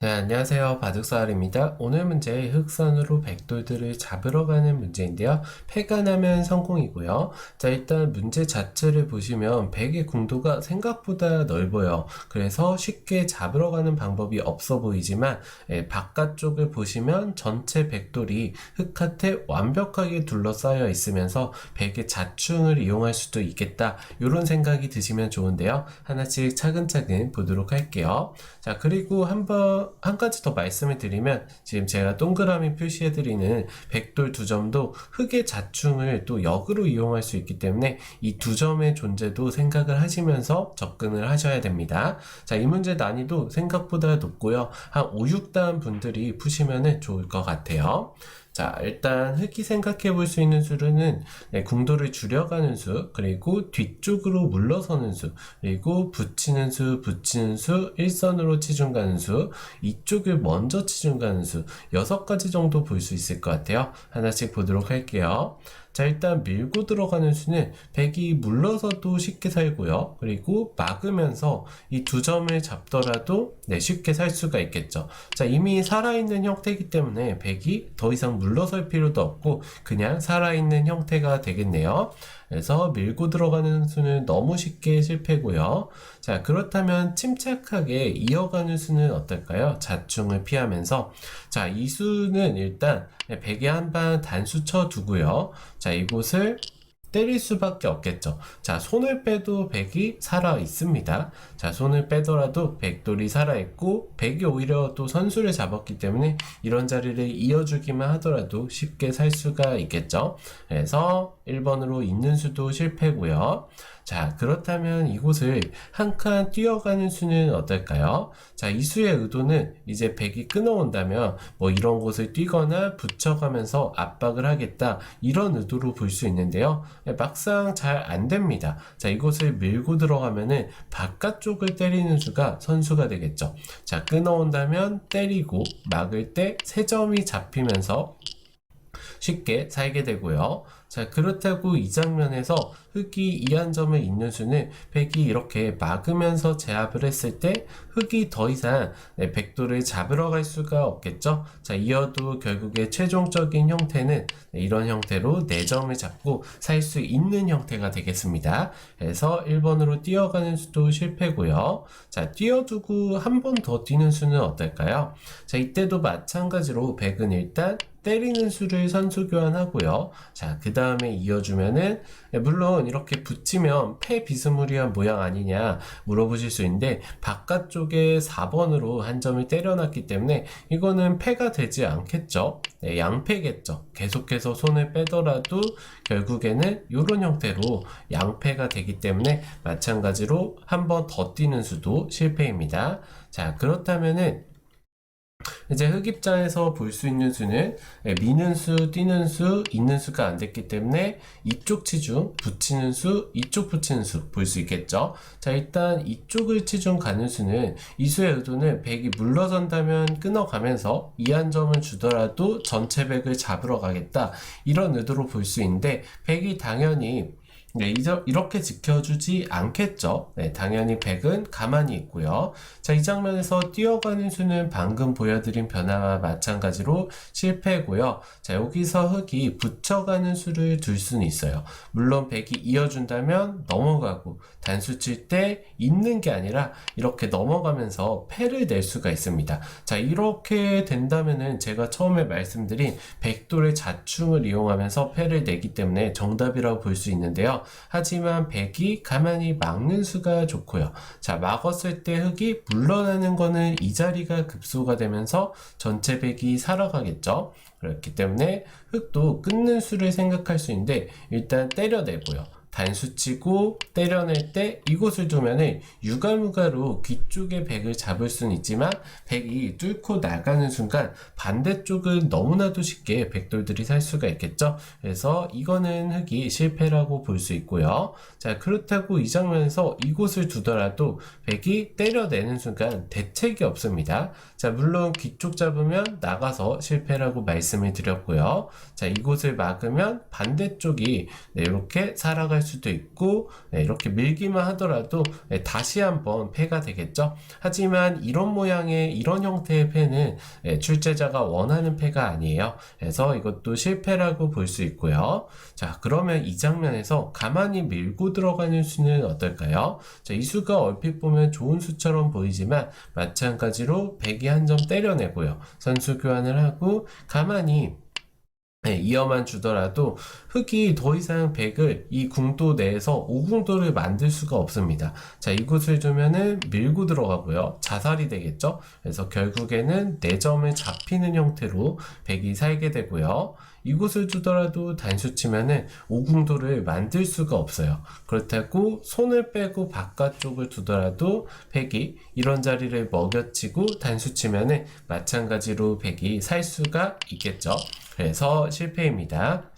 네, 안녕하세요. 바둑사활입니다. 오늘 문제 흑선으로 백돌들을 잡으러 가는 문제인데요. 패가 나면 성공이고요. 자, 일단 문제 자체를 보시면 백의 궁도가 생각보다 넓어요. 그래서 쉽게 잡으러 가는 방법이 없어 보이지만 예, 바깥쪽을 보시면 전체 백돌이 흑한테 완벽하게 둘러싸여 있으면서 백의 자충을 이용할 수도 있겠다. 이런 생각이 드시면 좋은데요. 하나씩 차근차근 보도록 할게요. 자, 그리고 한번 한 가지 더 말씀을 드리면 지금 제가 동그라미 표시해 드리는 백돌 두 점도 흑의 자충을 또 역으로 이용할 수 있기 때문에 이 두 점의 존재도 생각을 하시면서 접근을 하셔야 됩니다. 자, 이 문제 난이도 생각보다 높고요. 한 5, 6단 분들이 푸시면 좋을 것 같아요. 자, 일단 흑이 생각해 볼 수 있는 수로는 네, 궁도를 줄여가는 수, 그리고 뒤쪽으로 물러서는 수, 그리고 붙이는 수, 붙이는 수, 일선으로 치중 가는 수, 이쪽을 먼저 치중 가는 수, 여섯 가지 정도 볼 수 있을 것 같아요. 하나씩 보도록 할게요. 자, 일단 밀고 들어가는 수는 백이 물러서도 쉽게 살고요. 그리고 막으면서 이 두 점을 잡더라도 네, 쉽게 살 수가 있겠죠. 자, 이미 살아있는 형태이기 때문에 백이 더 이상 물러설 필요도 없고 그냥 살아있는 형태가 되겠네요. 그래서 밀고 들어가는 수는 너무 쉽게 실패고요. 자, 그렇다면 침착하게 이어가는 수는 어떨까요? 자충을 피하면서. 자, 이 수는 일단 백에 한방 단수 쳐 두고요. 자, 이곳을 때릴 수밖에 없겠죠. 자, 손을 빼도 백이 살아 있습니다. 자, 손을 빼더라도 백돌이 살아 있고, 백이 오히려 또 선수를 잡았기 때문에 이런 자리를 이어주기만 하더라도 쉽게 살 수가 있겠죠. 그래서 1번으로 있는 수도 실패고요. 자, 그렇다면 이곳을 한 칸 뛰어가는 수는 어떨까요? 자, 이 수의 의도는 이제 백이 끊어온다면 뭐 이런 곳을 뛰거나 붙여가면서 압박을 하겠다. 이런 의도로 볼 수 있는데요. 네, 막상 잘 안 됩니다. 자, 이곳을 밀고 들어가면은 바깥쪽을 때리는 수가 선수가 되겠죠. 자, 끊어온다면 때리고 막을 때 세 점이 잡히면서 쉽게 살게 되고요. 자, 그렇다고 이 장면에서 흑이 이한 점을 있는 수는 백이 이렇게 막으면서 제압을 했을 때 흑이 더 이상 네, 백도를 잡으러 갈 수가 없겠죠. 자, 이어도 결국에 최종적인 형태는 네, 이런 형태로 4점을 잡고 살 수 있는 형태가 되겠습니다. 그래서 1번으로 뛰어가는 수도 실패고요. 자, 뛰어두고 한 번 더 뛰는 수는 어떨까요? 자, 이때도 마찬가지로 백은 일단 때리는 수를 선수 교환하고요. 자, 그 다음에 이어주면은, 물론 이렇게 붙이면 패 비스무리한 모양 아니냐 물어보실 수 있는데, 바깥쪽에 4번으로 한 점을 때려놨기 때문에, 이거는 패가 되지 않겠죠? 네, 양패겠죠. 계속해서 손을 빼더라도, 결국에는 이런 형태로 양패가 되기 때문에, 마찬가지로 한 번 더 뛰는 수도 실패입니다. 자, 그렇다면은, 이제 흑입장에서 볼 수 있는 수는 예, 미는 수, 뛰는 수, 있는 수가 안 됐기 때문에 이쪽 치중, 붙이는 수, 이쪽 붙이는 수 볼 수 있겠죠. 자, 일단 이쪽을 치중 가는 수는 이 수의 의도는 백이 물러선다면 끊어가면서 이한 점을 주더라도 전체 백을 잡으러 가겠다. 이런 의도로 볼 수 있는데 백이 당연히 네, 이렇게 지켜주지 않겠죠. 네, 당연히 백은 가만히 있고요. 자, 이 장면에서 뛰어가는 수는 방금 보여드린 변화와 마찬가지로 실패고요. 자, 여기서 흑이 붙여가는 수를 둘 수는 있어요. 물론 백이 이어준다면 넘어가고 단수 칠 때 있는 게 아니라 이렇게 넘어가면서 패를 낼 수가 있습니다. 자, 이렇게 된다면은 제가 처음에 말씀드린 백돌의 자충을 이용하면서 패를 내기 때문에 정답이라고 볼 수 있는데요. 하지만 백이 가만히 막는 수가 좋고요. 자, 막았을 때 흑이 물러나는 거는 이 자리가 급소가 되면서 전체 백이 살아가겠죠. 그렇기 때문에 흑도 끊는 수를 생각할 수 있는데 일단 때려내고요. 단수치고 때려낼 때 이곳을 두면은 유가무가로 귀 쪽에 백을 잡을 수는 있지만 백이 뚫고 나가는 순간 반대쪽은 너무나도 쉽게 백돌들이 살 수가 있겠죠. 그래서 이거는 흑이 실패라고 볼 수 있고요. 자 그렇다고 이 장면에서 이곳을 두더라도 백이 때려내는 순간 대책이 없습니다. 자 물론 귀 쪽 잡으면 나가서 실패라고 말씀을 드렸고요. 자 이곳을 막으면 반대쪽이 네, 이렇게 살아갈 들어갈 수도 있고 네, 이렇게 밀기만 하더라도 네, 다시 한번 패가 되겠죠. 하지만 이런 모양의 이런 형태의 패는 네, 출제자가 원하는 패가 아니에요. 그래서 이것도 실패라고 볼 수 있고요. 자, 그러면 이 장면에서 가만히 밀고 들어가는 수는 어떨까요? 자, 이 수가 얼핏 보면 좋은 수처럼 보이지만 마찬가지로 100이 한 점 때려내고요. 선수 교환을 하고 가만히 네, 이어만 주더라도 흑이 더 이상 100을 이 궁도 내에서 5궁도를 만들 수가 없습니다. 자, 이곳을 주면은 밀고 들어가고요. 자살이 되겠죠? 그래서 결국에는 4점을 잡히는 형태로 100이 살게 되고요. 이곳을 주더라도 단수 치면은 5궁도를 만들 수가 없어요. 그렇다고 손을 빼고 바깥쪽을 두더라도 100이 이런 자리를 먹여치고 단수 치면은 마찬가지로 100이 살 수가 있겠죠. 그래서 실패입니다.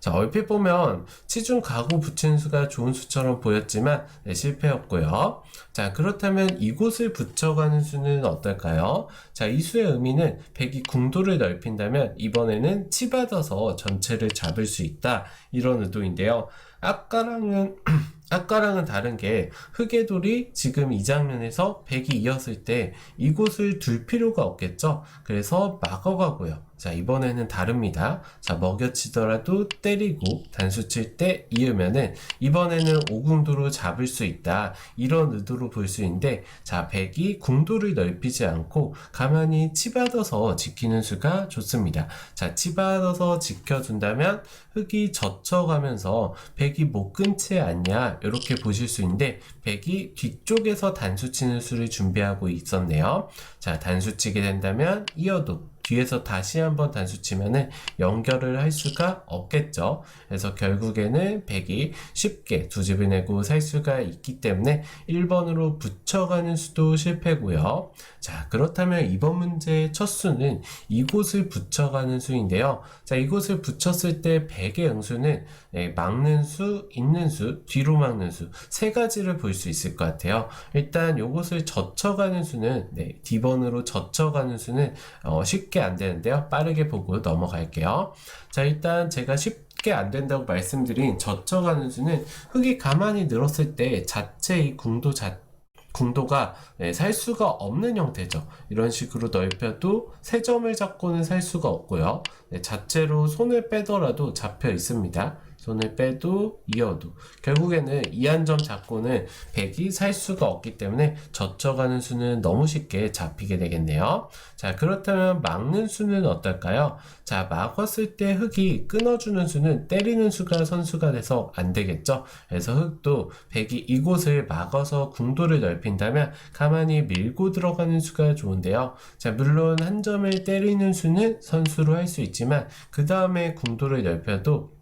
자, 얼핏 보면 치중 가구 붙이는 수가 좋은 수처럼 보였지만 네, 실패였고요. 자, 그렇다면 이곳을 붙여가는 수는 어떨까요? 자, 이 수의 의미는 100이 궁도를 넓힌다면 이번에는 치받아서 전체를 잡을 수 있다. 이런 의도인데요. 아까랑은 아까랑은 다른 게 흑의 돌이 지금 이 장면에서 100이 이었을 때 이곳을 둘 필요가 없겠죠? 그래서 막아가고요. 자, 이번에는 다릅니다. 자, 먹여치더라도 때리고 단수 칠 때 이으면은 이번에는 오궁도로 잡을 수 있다. 이런 의도로 볼 수 있는데 자, 100이 궁도를 넓히지 않고 가만히 치받아서 지키는 수가 좋습니다. 자, 치받아서 지켜준다면 흑이 젖혀가면서 100이 못 끊지 않냐 이렇게 보실 수 있는데 100이 뒤쪽에서 단수 치는 수를 준비하고 있었네요. 자, 단수 치게 된다면 이어도 뒤에서 다시 한번 단수 치면은 연결을 할 수가 없겠죠. 그래서 결국에는 100이 쉽게 두 집을 내고 살 수가 있기 때문에 1번으로 붙여가는 수도 실패고요. 자, 그렇다면 이번 문제의 첫 수는 이곳을 붙여가는 수인데요. 자, 이곳을 붙였을 때 100의 응수는 네, 막는 수, 있는 수, 뒤로 막는 수 세 가지를 볼 수 있을 것 같아요. 일단 이곳을 젖혀가는 수는 네, D번으로 젖혀가는 수는 어, 쉽게 안 되는데요. 빠르게 보고 넘어갈게요. 자, 일단 제가 쉽게 안 된다고 말씀드린 젖혀가는 수는 흙이 가만히 늘었을 때 자체 이 궁도 자 궁도가 네, 살 수가 없는 형태죠. 이런 식으로 넓혀도 세 점을 잡고는 살 수가 없고요. 네, 자체로 손을 빼더라도 잡혀 있습니다. 손을 빼도 이어도 결국에는 이한점 잡고는 100이 살 수가 없기 때문에 젖혀가는 수는 너무 쉽게 잡히게 되겠네요. 자 그렇다면 막는 수는 어떨까요? 자 막았을 때 흙이 끊어주는 수는 때리는 수가 선수가 돼서 안 되겠죠. 그래서 흙도 100이 이곳을 막아서 궁도를 넓힌다면 가만히 밀고 들어가는 수가 좋은데요. 자 물론 한 점을 때리는 수는 선수로 할 수 있지만 그 다음에 궁도를 넓혀도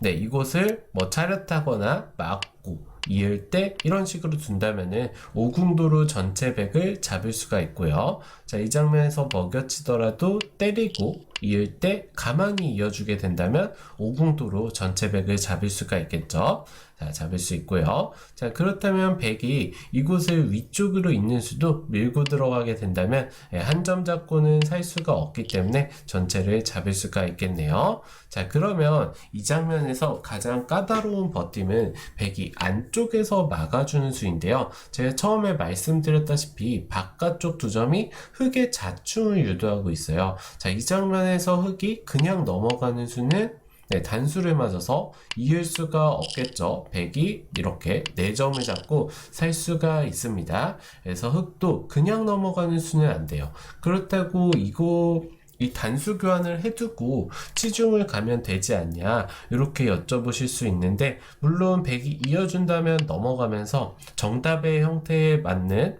네, 이곳을 뭐 차렷하거나 막고 이을 때 이런 식으로 둔다면은 오궁도로 전체 백을 잡을 수가 있고요. 자, 이 장면에서 먹여치더라도 때리고 이을 때 가만히 이어주게 된다면 오궁도로 전체 백을 잡을 수가 있겠죠. 자, 잡을 수 있고요. 자, 그렇다면 백이 이곳을 위쪽으로 있는 수도 밀고 들어가게 된다면 예, 한점 잡고는 살 수가 없기 때문에 전체를 잡을 수가 있겠네요. 자, 그러면 이 장면에서 가장 까다로운 버팀은 백이 안쪽에서 막아주는 수인데요. 제가 처음에 말씀드렸다시피 바깥쪽 두 점이 흙의 자충을 유도하고 있어요. 자, 이 장면에서 흙이 그냥 넘어가는 수는 네, 단수를 맞아서 이을 수가 없겠죠. 100이 이렇게 4점을 잡고 살 수가 있습니다. 그래서 흙도 그냥 넘어가는 수는 안 돼요. 그렇다고 이거 이 단수 교환을 해두고 치중을 가면 되지 않냐 이렇게 여쭤보실 수 있는데 물론 100이 이어준다면 넘어가면서 정답의 형태에 맞는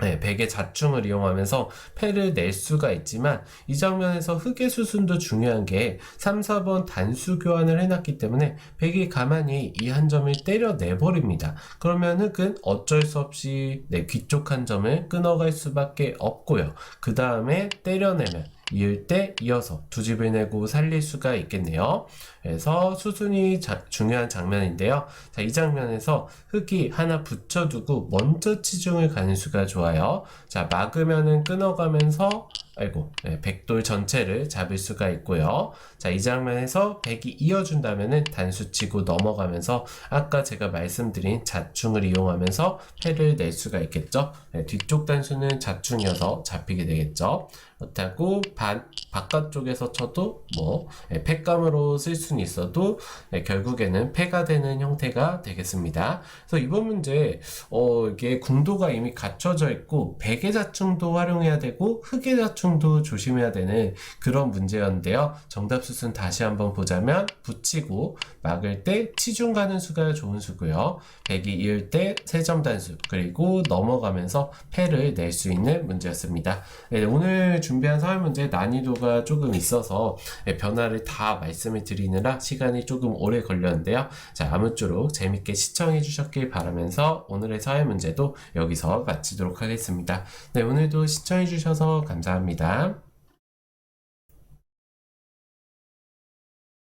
네, 백의 자충을 이용하면서 패를 낼 수가 있지만 이 장면에서 흑의 수순도 중요한 게 3, 4번 단수 교환을 해놨기 때문에 백이 가만히 이 한 점을 때려내 버립니다. 그러면 흑은 어쩔 수 없이 네, 귀쪽 한 점을 끊어갈 수밖에 없고요. 그 다음에 때려내면 이을 때 이어서 두 집을 내고 살릴 수가 있겠네요. 그래서 수순이 자- 중요한 장면인데요. 자, 이 장면에서 흙이 하나 붙여두고 먼저 치중을 가는 수가 좋아요. 자, 막으면은 끊어가면서 아이고, 네, 백돌 전체를 잡을 수가 있고요. 자, 이 장면에서 100이 이어준다면은 단수 치고 넘어가면서 아까 제가 말씀드린 자충을 이용하면서 패를 낼 수가 있겠죠. 네, 뒤쪽 단수는 자충이어서 잡히게 되겠죠. 그렇다고 반, 바깥쪽에서 쳐도 뭐 네, 패감으로 쓸 수는 있어도 네, 결국에는 패가 되는 형태가 되겠습니다. 그래서 이번 문제 어, 이게 궁도가 이미 갖춰져 있고 백의 자충도 활용해야 되고 흑의 자충 도 조심해야 되는 그런 문제였는데요. 정답 수순 다시 한번 보자면 붙이고 막을 때 치중 가는 수가 좋은 수고요. 백이 이을 때 세점 단수 그리고 넘어가면서 패를 낼 수 있는 문제였습니다. 네, 오늘 준비한 사회 문제 난이도가 조금 있어서 네, 변화를 다 말씀을 드리느라 시간이 조금 오래 걸렸는데요. 자, 아무쪼록 재밌게 시청해 주셨길 바라면서 오늘의 사회 문제도 여기서 마치도록 하겠습니다. 네, 오늘도 시청해 주셔서 감사합 니다.